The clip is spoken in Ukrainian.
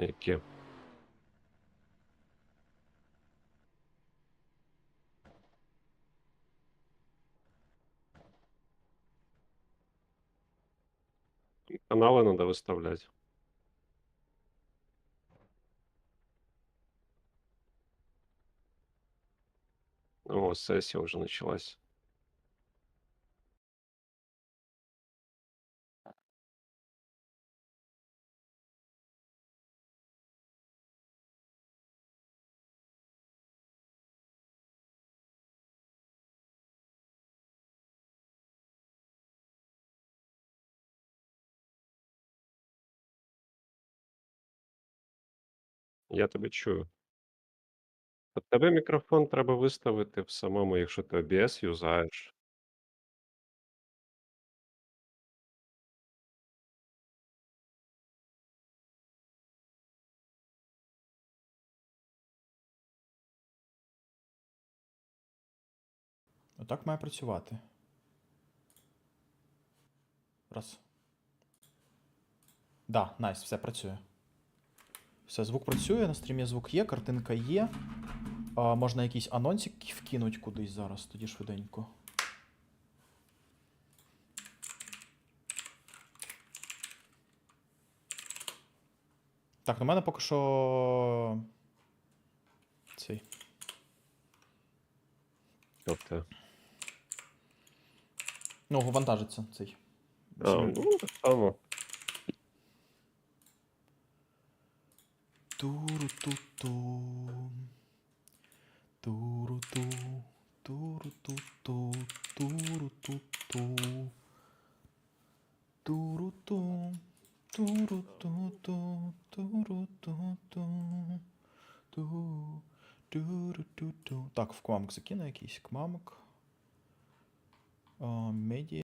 Яке? Каналы надо выставлять. О, сессия уже началась. Я тебе чую. У тебе мікрофон треба виставити в самому, якщо ти OBS юзаєш. Отак має працювати. Раз. Да, найс, все працює. Все, звук працює, на стрімі звук є, картинка є. А, можна якийсь анонсик вкинуть кудись зараз, тоді швиденько. Так, ну в мене поки що. Цей. Тобто, Ну, вантажиться цей. а, ну, так само. Туру-ту-ту. Туру-ту. Туру-ту-ту. Туру-ту-ту. Туру-ту. Туру-ту-ту. Туру-ту-ту. Ту. Туру-ту-ту. Так, в кмамок закину якийсь кмамок. А, Меді.